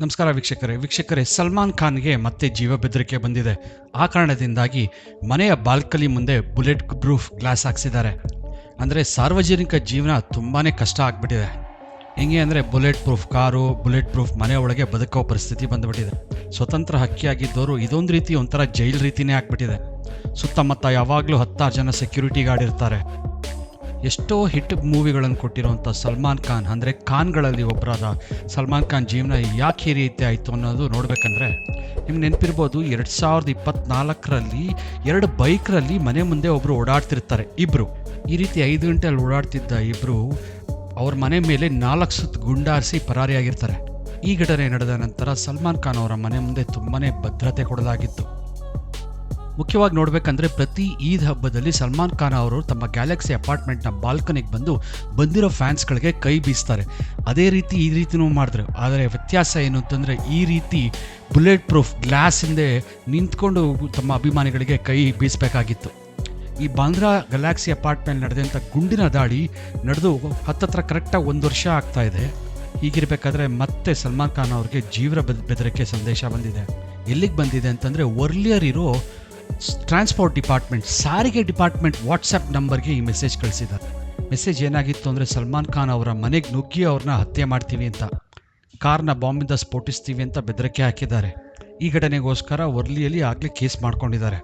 ನಮಸ್ಕಾರ ವೀಕ್ಷಕರೇ. ವೀಕ್ಷಕರೇ, ಸಲ್ಮಾನ್ ಖಾನ್ಗೆ ಮತ್ತೆ ಜೀವ ಬೆದರಿಕೆ ಬಂದಿದೆ. ಆ ಕಾರಣದಿಂದಾಗಿ ಮನೆಯ ಬಾಲ್ಕನಿ ಮುಂದೆ ಬುಲೆಟ್ ಪ್ರೂಫ್ ಗ್ಲಾಸ್ ಹಾಕ್ಸಿದ್ದಾರೆ. ಅಂದರೆ ಸಾರ್ವಜನಿಕ ಜೀವನ ತುಂಬಾ ಕಷ್ಟ ಆಗಿಬಿಟ್ಟಿದೆ. ಹೆಂಗೆ ಅಂದರೆ bullet proof car, bullet proof ಮನೆ ಒಳಗೆ ಬದುಕೋ ಪರಿಸ್ಥಿತಿ ಬಂದುಬಿಟ್ಟಿದೆ. ಸ್ವತಂತ್ರ ಹಕ್ಕಿಯಾಗಿದ್ದವರು ಇದೊಂದು ರೀತಿ ಒಂಥರ ಜೈಲ್ ರೀತಿನೇ ಆಗಿಬಿಟ್ಟಿದೆ. ಸುತ್ತಮುತ್ತ ಯಾವಾಗಲೂ ಹತ್ತಾರು ಜನ ಸೆಕ್ಯೂರಿಟಿ ಗಾರ್ಡ್ ಇರ್ತಾರೆ. ಎಷ್ಟೋ ಹಿಟ್ ಮೂವಿಗಳನ್ನು ಕೊಟ್ಟಿರುವಂಥ ಸಲ್ಮಾನ್ ಖಾನ್, ಅಂದರೆ ಖಾನ್ಗಳಲ್ಲಿ ಒಬ್ಬರಾದ ಸಲ್ಮಾನ್ ಖಾನ್ ಜೀವನ ಯಾಕೆ ಈ ರೀತಿ ಆಯಿತು ಅನ್ನೋದು ನೋಡಬೇಕಂದ್ರೆ, ನಿಮ್ಗೆ ನೆನಪಿರ್ಬೋದು ಎರಡು ಸಾವಿರದ ಇಪ್ಪತ್ತ್ನಾಲ್ಕರಲ್ಲಿ ಎರಡು ಬೈಕ್ರಲ್ಲಿ ಮನೆ ಮುಂದೆ ಒಬ್ಬರು ಓಡಾಡ್ತಿರ್ತಾರೆ ಇಬ್ಬರು ಈ ರೀತಿ ಐದು ಗಂಟೆಯಲ್ಲಿ ಓಡಾಡ್ತಿದ್ದ ಇಬ್ಬರು ಅವ್ರ ಮನೆ ಮೇಲೆ ನಾಲ್ಕು ಸುತ್ತು ಗುಂಡಾರಿಸಿ ಪರಾರಿಯಾಗಿರ್ತಾರೆ. ಈ ಘಟನೆ ನಡೆದ ನಂತರ ಸಲ್ಮಾನ್ ಖಾನ್ ಅವರ ಮನೆ ಮುಂದೆ ತುಂಬಾ ಭದ್ರತೆ ಕೊಡಲಾಗಿತ್ತು. ಮುಖ್ಯವಾಗಿ ನೋಡಬೇಕಂದ್ರೆ ಪ್ರತಿ ಈದ್ ಹಬ್ಬದಲ್ಲಿ ಸಲ್ಮಾನ್ ಖಾನ್ ಅವರು ತಮ್ಮ ಗ್ಯಾಲಕ್ಸಿ ಅಪಾರ್ಟ್ಮೆಂಟ್ನ ಬಾಲ್ಕನಿಗೆ ಬಂದು ಬಂದಿರೋ ಫ್ಯಾನ್ಸ್ಗಳಿಗೆ ಕೈ ಬೀಸ್ತಾರೆ. ಅದೇ ರೀತಿ ಈ ರೀತಿನೂ ಮಾಡಿದ್ರು. ಆದರೆ ವ್ಯತ್ಯಾಸ ಏನು ಅಂತಂದರೆ ಈ ರೀತಿ ಬುಲೆಟ್ ಪ್ರೂಫ್ ಗ್ಲಾಸ್ ಹಿಂದೆ ನಿಂತ್ಕೊಂಡು ತಮ್ಮ ಅಭಿಮಾನಿಗಳಿಗೆ ಕೈ ಬೀಸಬೇಕಾಗಿತ್ತು. ಈ ಬಾಂದ್ರಾ ಗ್ಯಾಲಾಕ್ಸಿ ಅಪಾರ್ಟ್ಮೆಂಟ್ ನಡೆದಂಥ ಗುಂಡಿನ ದಾಳಿ ನಡೆದು ಹತ್ತತ್ರ ಕರೆಕ್ಟಾಗಿ ಒಂದು ವರ್ಷ ಆಗ್ತಾ ಇದೆ. ಹೀಗಿರಬೇಕಾದ್ರೆ ಮತ್ತೆ ಸಲ್ಮಾನ್ ಖಾನ್ ಅವ್ರಿಗೆ ಬೆದ, ಬೆದರಿಕೆ ಸಂದೇಶ ಬಂದಿದೆ. ಎಲ್ಲಿಗೆ ಬಂದಿದೆ ಅಂತಂದರೆ ವರ್ಲಿಯರ್ ಇರೋ ಟ್ರಾನ್ಸ್ಪೋರ್ಟ್ ಡಿಪಾರ್ಟ್ಮೆಂಟ್ ಸಾರಿಗೆ ಡಿಪಾರ್ಟ್ಮೆಂಟ್ ವಾಟ್ಸಪ್ ನಂಬರ್ಗೆ ಈ ಮೆಸೇಜ್ ಕಳಿಸಿದ್ದಾರೆ ಮೆಸೇಜ್ ಏನಾಗಿತ್ತು ಅಂದರೆ ಸಲ್ಮಾನ್ ಖಾನ್ ಅವರ ಮನೆಗೆ ನುಗ್ಗಿ ಅವ್ರನ್ನ ಹತ್ಯೆ ಮಾಡ್ತೀವಿ ಅಂತ. ಕಾರ್ನ ಬಾಂಬಿಂದ ಸ್ಫೋಟಿಸ್ತೀವಿ ಅಂತ ಬೆದರಿಕೆ ಹಾಕಿದ್ದಾರೆ. ಈ ಘಟನೆಗೋಸ್ಕರ ವರ್ಲಿಯಲ್ಲಿ ಆಗಲೇ ಕೇಸ್ ಮಾಡ್ಕೊಂಡಿದ್ದಾರೆ.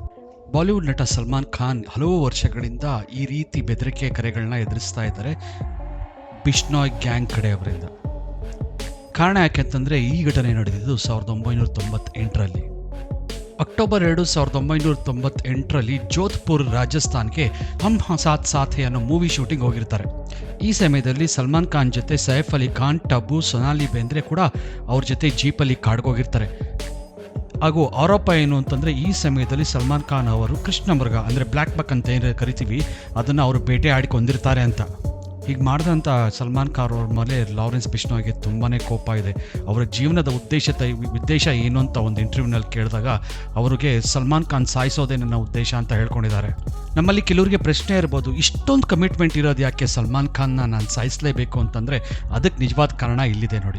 ಬಾಲಿವುಡ್ ನಟ ಸಲ್ಮಾನ್ ಖಾನ್ ಹಲವು ವರ್ಷಗಳಿಂದ ಈ ರೀತಿ ಬೆದರಿಕೆ ಕರೆಗಳನ್ನ ಎದುರಿಸ್ತಾ ಇದ್ದಾರೆ ಬಿಷ್ಣಾಯ್ ಗ್ಯಾಂಗ್ ಕಡೆಯವರಿಂದ. ಕಾರಣ ಯಾಕೆಂತಂದರೆ ಈ ಘಟನೆ ನಡೆದಿದ್ದು ಸಾವಿರದ ಒಂಬೈನೂರ ತೊಂಬತ್ತೆಂಟರಲ್ಲಿ. ಅಕ್ಟೋಬರ್ ಎರಡು ಸಾವಿರದ ಒಂಬೈನೂರ ತೊಂಬತ್ತೆಂಟರಲ್ಲಿ ಜೋಧ್ಪುರ್ ರಾಜಸ್ಥಾನ್ಗೆ ಹಮ್ ಸಾತ್ ಸಾಥೆ ಅನ್ನೋ ಮೂವಿ ಶೂಟಿಂಗ್ ಹೋಗಿರ್ತಾರೆ. ಈ ಸಮಯದಲ್ಲಿ ಸಲ್ಮಾನ್ ಖಾನ್ ಜೊತೆ ಸೈಫ್ ಅಲಿ ಖಾನ್, ಟಬು, ಸೊನಾಲಿ ಬೇಂದ್ರೆ ಕೂಡ ಅವ್ರ ಜೊತೆ ಜೀಪಲ್ಲಿ ಕಾಡ್ಗೋಗಿರ್ತಾರೆ. ಹಾಗೂ ಆರೋಪ ಏನು ಅಂತಂದರೆ ಈ ಸಮಯದಲ್ಲಿ ಸಲ್ಮಾನ್ ಖಾನ್ ಅವರು ಕೃಷ್ಣ ಮೃಗ ಅಂದರೆ ಬ್ಲ್ಯಾಕ್ ಬಕ್ ಅಂತ ಏನು ಕರಿತೀವಿ, ಅದನ್ನು ಅವರು ಬೇಟೆ ಆಡಿಕೊಂಡಿರ್ತಾರೆ ಅಂತ. ಈಗ ಮಾಡಿದಂಥ ಸಲ್ಮಾನ್ ಖಾನ್ ಅವ್ರ ಮೇಲೆ ಲಾರೆನ್ಸ್ ಬಿಷ್ಣೋಗೆ ತುಂಬಾ ಕೋಪ ಇದೆ. ಅವರ ಜೀವನದ ಉದ್ದೇಶ ಉದ್ದೇಶ ಏನು ಅಂತ ಒಂದು ಇಂಟರ್ವ್ಯೂನಲ್ಲಿ ಕೇಳಿದಾಗ ಅವರಿಗೆ ಸಲ್ಮಾನ್ ಖಾನ್ ಸಾಯಿಸೋದೇ ನನ್ನ ಉದ್ದೇಶ ಅಂತ ಹೇಳ್ಕೊಂಡಿದ್ದಾರೆ. ನಮ್ಮಲ್ಲಿ ಕೆಲವರಿಗೆ ಪ್ರಶ್ನೆ ಇರ್ಬೋದು, ಇಷ್ಟೊಂದು ಕಮಿಟ್ಮೆಂಟ್ ಇರೋದು ಯಾಕೆ ಸಲ್ಮಾನ್ ಖಾನ್ನ ನಾನು ಸಾಯಿಸಲೇಬೇಕು ಅಂತಂದರೆ ಅದಕ್ಕೆ ನಿಜವಾದ ಕಾರಣ ಇಲ್ಲಿದೆ ನೋಡಿ.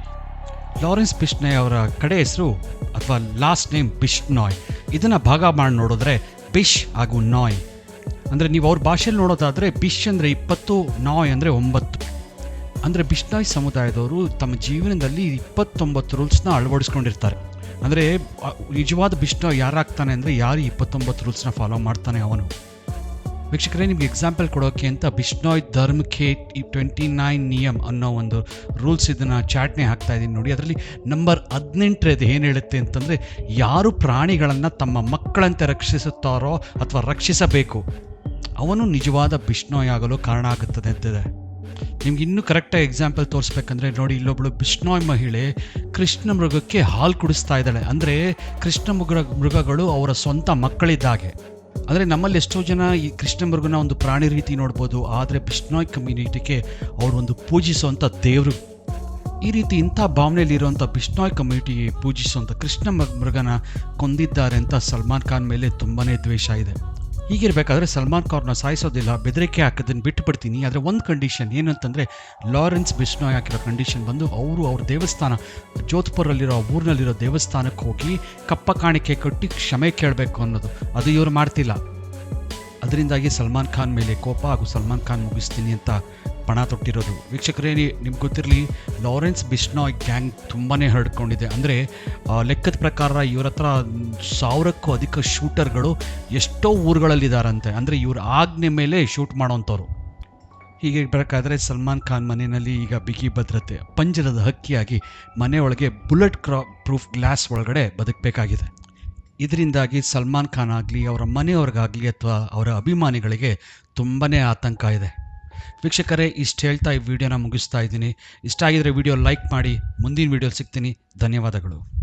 ಲಾರೆನ್ಸ್ ಬಿಷ್ಣೆ ಅವರ ಕಡೆ ಹೆಸರು ಅಥವಾ ಲಾಸ್ಟ್ ನೇಮ್ ಬಿಷ್ನಾಯ್ ಇದನ್ನು ಭಾಗ ಮಾಡಿ ನೋಡಿದ್ರೆ ಬಿಶ್ ಹಾಗೂ ನಾಯ್. ಅಂದರೆ ನೀವು ಅವ್ರ ಭಾಷೆಯಲ್ಲಿ ನೋಡೋದಾದರೆ ಬಿಶ್ ಅಂದರೆ ಇಪ್ಪತ್ತು, ನಾಯ್ ಅಂದರೆ ಒಂಬತ್ತು. ಅಂದರೆ ಬಿಷ್ನಾಯ್ ಸಮುದಾಯದವರು ತಮ್ಮ ಜೀವನದಲ್ಲಿ ಇಪ್ಪತ್ತೊಂಬತ್ತು ರೂಲ್ಸ್ನ ಅಳವಡಿಸ್ಕೊಂಡಿರ್ತಾರೆ. ಅಂದರೆ ನಿಜವಾದ ಬಿಷ್ಣಾಯ್ ಯಾರಾಗ್ತಾನೆ ಅಂದರೆ ಯಾರು ಇಪ್ಪತ್ತೊಂಬತ್ತು ರೂಲ್ಸ್ನ ಫಾಲೋ ಮಾಡ್ತಾನೆ ಅವನು. ವೀಕ್ಷಕರೇ, ನಿಮ್ಗೆ ಎಕ್ಸಾಂಪಲ್ ಕೊಡೋಕೆ ಅಂತ ಬಿಷ್ಣಾಯ್ ಧರ್ಮ್ ಖೇ ಟ್ವೆಂಟಿ ನೈನ್ ನಿಯಮ್ ಅನ್ನೋ ಒಂದು ರೂಲ್ಸ್ ಇದನ್ನು ಚಾಟ್ನೆ ಹಾಕ್ತಾ ಇದ್ದೀನಿ ನೋಡಿ. ಅದರಲ್ಲಿ ನಂಬರ್ ಹದಿನೆಂಟರದ್ದು ಏನು ಹೇಳುತ್ತೆ ಅಂತಂದರೆ, ಯಾರು ಪ್ರಾಣಿಗಳನ್ನು ತಮ್ಮ ಮಕ್ಕಳಂತೆ ರಕ್ಷಿಸುತ್ತಾರೋ ಅಥವಾ ರಕ್ಷಿಸಬೇಕು ಅವನು ನಿಜವಾದ ಬಿಷ್ಣೋಯ್ ಕಾರಣ ಆಗುತ್ತದೆ ಅಂತಿದೆ. ನಿಮ್ಗೆ ಇನ್ನೂ ಕರೆಕ್ಟಾಗಿ ಎಕ್ಸಾಂಪಲ್ ತೋರಿಸ್ಬೇಕಂದ್ರೆ ನೋಡಿ, ಇಲ್ಲೊಬ್ಳು ಬಿಷ್ಣೋಯ್ ಮಹಿಳೆ ಕೃಷ್ಣ ಮೃಗಕ್ಕೆ ಹಾಲು ಕುಡಿಸ್ತಾ ಇದ್ದಾಳೆ. ಅಂದರೆ ಕೃಷ್ಣ ಮೃಗ, ಮೃಗಗಳು ಅವರ ಸ್ವಂತ ಮಕ್ಕಳಿದ್ದಾಗೆ. ಅಂದರೆ ನಮ್ಮಲ್ಲಿ ಎಷ್ಟೋ ಜನ ಈ ಕೃಷ್ಣ ಮೃಗನ ಒಂದು ಪ್ರಾಣಿ ರೀತಿ ನೋಡ್ಬೋದು, ಆದರೆ ಬಿಷ್ಣೋಯ್ ಕಮ್ಯುನಿಟಿಗೆ ಅವರು ಒಂದು ಪೂಜಿಸುವಂಥ ದೇವರು. ಈ ರೀತಿ ಇಂಥ ಭಾವನೆಯಲ್ಲಿರುವಂಥ ಬಿಷ್ಣೋಯ್ ಕಮ್ಯುನಿಟಿ ಪೂಜಿಸುವಂಥ ಕೃಷ್ಣ ಮೃಗ- ಮೃಗನ ಕೊಂದಿದ್ದಾರೆ ಅಂತ ಸಲ್ಮಾನ್ ಖಾನ್ ಮೇಲೆ ತುಂಬಾ ದ್ವೇಷ ಇದೆ. ಹೀಗಿರಬೇಕಾದ್ರೆ ಸಲ್ಮಾನ್ ಖಾನ್ನ ಸಾಯಿಸೋದಿಲ್ಲ, ಬೆದರಿಕೆ ಹಾಕೋದನ್ನು ಬಿಟ್ಟುಬಿಡ್ತೀನಿ. ಆದರೆ ಒಂದು ಕಂಡೀಷನ್ ಏನಂತಂದರೆ ಲಾರೆನ್ಸ್ ಬಿಷ್ಣಾಯ್ ಹಾಕಿರೋ ಕಂಡೀಷನ್ ಬಂದು ಅವರು ಅವ್ರ ದೇವಸ್ಥಾನ, ಜೋಧ್ಪುರಲ್ಲಿರೋ ಊರಿನಲ್ಲಿರೋ ದೇವಸ್ಥಾನಕ್ಕೆ ಹೋಗಿ ಕಪ್ಪ ಕಾಣಿಕೆ ಕಟ್ಟಿ ಕ್ಷಮೆ ಕೇಳಬೇಕು ಅನ್ನೋದು. ಅದು ಇವರು ಮಾಡ್ತಿಲ್ಲ. ಅದರಿಂದಾಗಿ ಸಲ್ಮಾನ್ ಖಾನ್ ಮೇಲೆ ಕೋಪ ಹಾಗೂ ಸಲ್ಮಾನ್ ಖಾನ್ ಮುಗಿಸ್ತೀನಿ ಅಂತ ಪಣ ತೊಟ್ಟಿರೋದು. ವೀಕ್ಷಕರೇ ನಿಮ್ಗೆ ಗೊತ್ತಿರಲಿ, ಲಾರೆನ್ಸ್ ಬಿಸ್ನಾಯ್ ಗ್ಯಾಂಗ್ ತುಂಬಾ ಹರಡ್ಕೊಂಡಿದೆ. ಅಂದರೆ ಲೆಕ್ಕದ ಪ್ರಕಾರ ಇವ್ರ ಹತ್ರ ಸಾವಿರಕ್ಕೂ ಅಧಿಕ ಶೂಟರ್ಗಳು ಎಷ್ಟೋ ಊರುಗಳಲ್ಲಿದ್ದಾರಂತೆ ಅಂದರೆ, ಇವ್ರ ಆಜ್ಞೆ ಮೇಲೆ ಶೂಟ್ ಮಾಡೋಂಥವ್ರು. ಹೀಗೆ ಬೇಕಾದರೆ ಸಲ್ಮಾನ್ ಖಾನ್ ಮನೆಯಲ್ಲಿ ಈಗ ಬಿಗಿ ಭದ್ರತೆ, ಪಂಜರದ ಹಕ್ಕಿಯಾಗಿ ಮನೆಯೊಳಗೆ ಬುಲೆಟ್ ಕ್ರಾ ಪ್ರೂಫ್ ಗ್ಲಾಸ್ ಒಳಗಡೆ ಬದುಕಬೇಕಾಗಿದೆ. ಇದರಿಂದಾಗಿ ಸಲ್ಮಾನ್ ಖಾನ್ ಆಗಲಿ, ಅವರ ಮನೆಯವ್ರಿಗಾಗಲಿ ಅಥವಾ ಅವರ ಅಭಿಮಾನಿಗಳಿಗೆ ತುಂಬಾ ಆತಂಕ ಇದೆ. ವೀಕ್ಷಕರೇ, ಇಷ್ಟು ಹೇಳ್ತಾ ಈ ವಿಡಿಯೋನ ಮುಗಿಸ್ತಾ ಇದ್ದೀನಿ. ಇಷ್ಟ ಆಗಿದ್ರೆ ವಿಡಿಯೋ ಲೈಕ್ ಮಾಡಿ, ಮುಂದಿನ ವಿಡಿಯೋ ಸಿಗ್ತೀನಿ. ಧನ್ಯವಾದಗಳು.